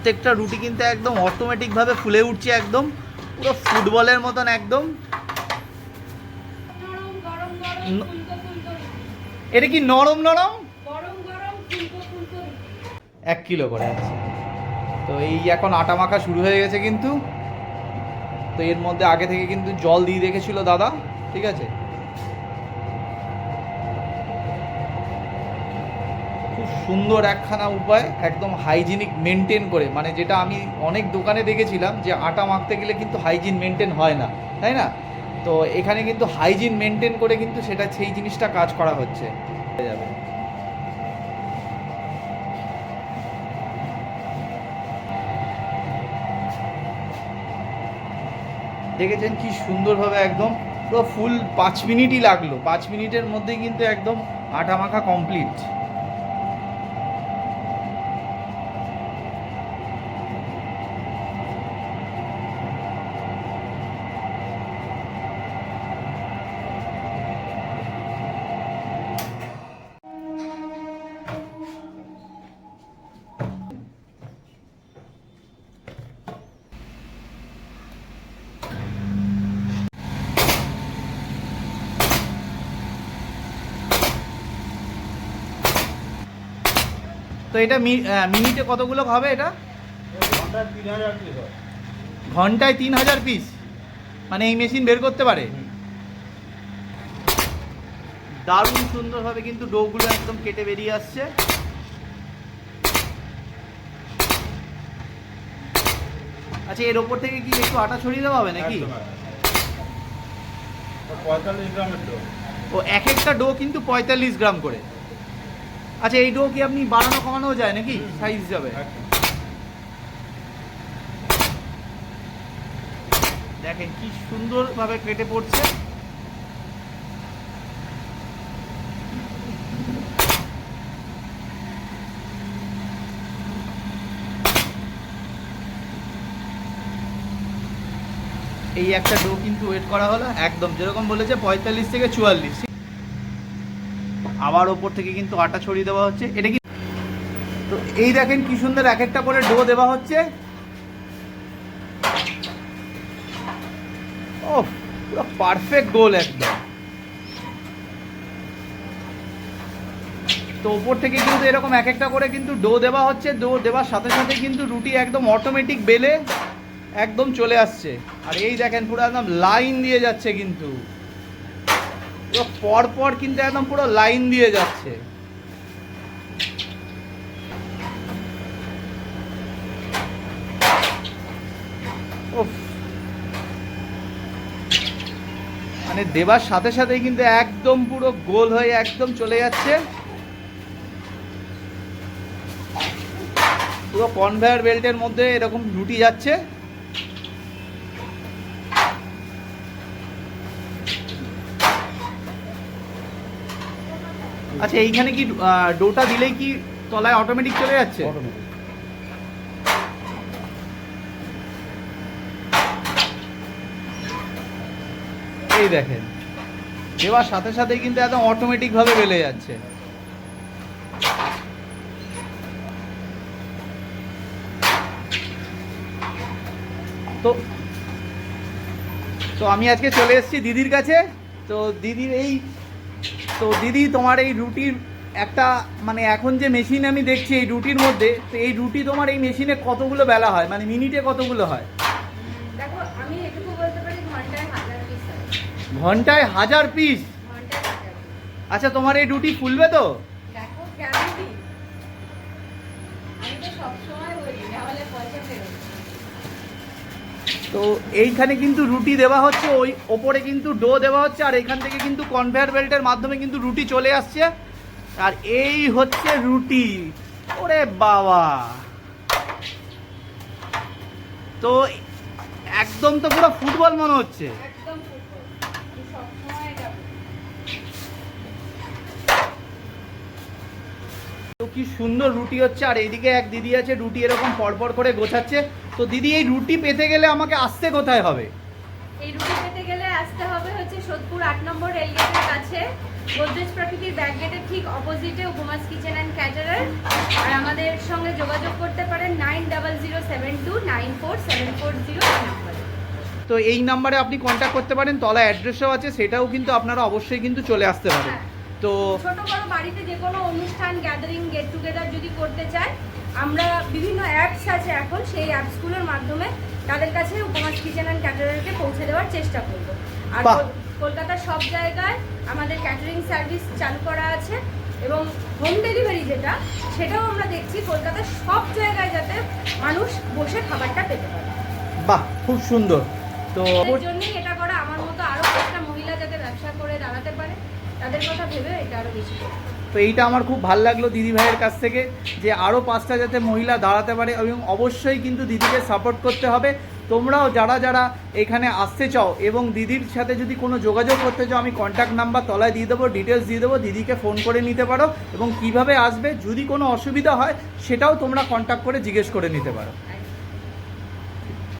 প্রত্যেকটা রুটি কিন্তু একদম অটোমেটিকভাবে ফুলে উঠছে একদম। পুরো ফুটবলের মতন একদম। এটা কি নরম নরম? এক কিলো করে আছে। তো এই এখন আটা মাখা শুরু হয়ে গেছে কিন্তু। তো এর মধ্যে আগে থেকে কিন্তু জল দিয়ে রেখেছিল দাদা ঠিক আছে? খুব সুন্দর একখানা উপায়, একদম হাইজিনিক মেনটেন করে। মানে যেটা আমি অনেক দোকানে দেখেছিলাম যে আটা মাখতে গেলে কিন্তু হাইজিন মেনটেন হয় না, তাই না? তো এখানে কিন্তু হাইজিন মেনটেন করে কিন্তু সেটা, সেই জিনিসটা কাজ করা হচ্ছে। যাবে দেখেছেন কি সুন্দরভাবে একদম পুরো ফুল পাঁচ মিনিটই লাগল। পাঁচ মিনিটের মধ্যেই কিন্তু একদম আটা মাখা কমপ্লিট তো এটা মিনিটে কতগুলো হবে এটা? ঘন্টায় তিন হাজার পিস মানে এই মেশিন বের করতে পারে? দারুণ সুন্দরভাবে কিন্তু ডোগুলো একদম কেটে বেরিয়ে আসছে। আচ্ছা এর ওপর থেকে কি একটু আটা ছড়িয়ে দেওয়া হবে নাকি? ও এক একটা ডো কিন্তু পঁয়তাল্লিশ গ্রাম করে। আচ্ছা এই ডো কি আপনি বাড়ানো কমানো যায় নাকি? সাইজ হিসাবে দেখেন কি সুন্দরভাবে কেটে পড়ছে। এই একটা ডো কিন্তু ওয়েট করা হলো, একদম যেরকম বলেছে পঁয়তাল্লিশ থেকে চুয়াল্লিশ। আবার ওপর থেকে কিন্তু আটা ছড়িয়ে দেওয়া হচ্ছে। এটা কি তো এই দেখেন কি সুন্দর এক একটা করে ডো দেওয়া হচ্ছে। ও, পুরো পারফেক্ট গোল একদম। তো ওপর থেকে কিন্তু এরকম এক একটা করে কিন্তু ডো দেওয়া হচ্ছে। ডো দেওয়ার সাথে সাথে কিন্তু রুটি একদম অটোমেটিক বেলে একদম চলে আসছে। আর এই দেখেন পুরো একদম লাইন দিয়ে যাচ্ছে কিন্তু। পুরো পর পর কিন্তু একদম পুরো লাইন দিয়ে যাচ্ছে। মানে দেবার সাথে সাথেই কিন্তু একদম পুরো গোল হয়ে একদম চলে যাচ্ছে। পুরো কনভেয়ার বেল্টের মধ্যে এরকম রুটি যাচ্ছে। আচ্ছা এইখানে কি ডোটা দিলেই কি তলায় অটোমেটিক চলে যাচ্ছে? এই দেখেন দেওয়ার সাথে সাথে কিন্তু একদম অটোমেটিক ভাবে বেলে যাচ্ছে। তো তো আমি আজকে চলে এসেছি দিদির কাছে। তো দিদির এই তো দিদি তোমার এই রুটির একটা মানে এখন যে মেশিন আমি দেখছি এই রুটির মধ্যে তো এই রুটি তোমার এই মেশিনে কতগুলো বেলা হয়? মানে মিনিটে কতগুলো হয়? দেখো আমি এটুকু বলতে পারি ঘন্টায় হাজার পিস ঘন্টায় হাজার। আচ্ছা তোমার এই রুটি ফুলবে তো? দেখো আমি তো সবসময় বলি নাহলে পয়সা ফেরত। তো এইখানে কিন্তু রুটি দেওয়া হচ্ছে, ওই ওপরে কিন্তু ডো দেওয়া হচ্ছে, আর এখান থেকে কিন্তু কনভেয়ার বেল্টের মাধ্যমে কিন্তু রুটি চলে আসছে। আর এই হচ্ছে রুটি। ওরে বাবা! তো একদম তো পুরো ফুটবল মনে হচ্ছে একদম ফুটবল আমি সবসময় এটা বলি। তো কি সুন্দর রুটি হচ্ছে আর এইদিকে এক দিদি আছে রুটি এরকম পরপর করে গোছাচ্ছে। তো দিদি এই রুটি পেতে গেলে আমাকে আসতে কোথায় হবে? এই রুটি পেতে গেলে আসতে হবে হচ্ছে সোদপুর আট নম্বর রেলগেটের কাছে। গোদরেজ প্রকৃতির ব্যাক গেটের ঠিক অপোজিটে উপমাস কিচেন অ্যান্ড ক্যাটারার। আর আমাদের সঙ্গে যোগাযোগ করতে পারেন nine double zero seven two nine four seven four zero নাম্বারে। তো এই নাম্বারে আপনি কন্ট্যাক্ট করতে পারেন তলা অ্যাড্রেসও আছে সেটাও কিন্তু আপনারা অবশ্যই কিন্তু চলে আসতে পারেন। হ্যাঁ। তো ছোট বড় বাড়িতে যে কোনো অনুষ্ঠান গ্যাদারিং গেট টুগেদার যদি করতে চায় আমরা বিভিন্ন অ্যাপস আছে এখন সেই অ্যাপসগুলোর মাধ্যমে তাদের কাছে উপমাস কিচেন অ্যান্ড ক্যাটারারকে পৌঁছে দেওয়ার চেষ্টা করব। আর কলকাতার সব জায়গায় আমাদের ক্যাটারিং সার্ভিস চালু করা আছে এবং হোম ডেলিভারি যেটা সেটাও আমরা দেখছি কলকাতার সব জায়গায় যাতে মানুষ বসে খাবারটা পেতে পারে। বাহ! খুব সুন্দর। তো এর জন্যই এটা করা আমার মতো আরও একটা মহিলা যাতে ব্যবসা করে দাঁড়াতে পারে। তাদের কথা ভেবে এটা বেশি তো এইটা আমার খুব ভালো লাগল দিদি ভাইয়ের কাছ থেকে, যে আরও পাঁচটা যাতে মহিলা দাঁড়াতে পারে এবং অবশ্যই কিন্তু দিদিকে সাপোর্ট করতে হবে তোমরাও যারা যারা এখানে আসতে চাও এবং দিদির সাথে যদি কোনো যোগাযোগ করতে চাও, আমি কন্ট্যাক্ট নাম্বার তলায় দিয়ে দেবো ডিটেলস দিয়ে দেবো, দিদিকে ফোন করে নিতে পারো এবং কীভাবে আসবে, যদি কোনো অসুবিধা হয়, সেটাও তোমরা কন্ট্যাক্ট করে জিজ্ঞেস করে নিতে পারো।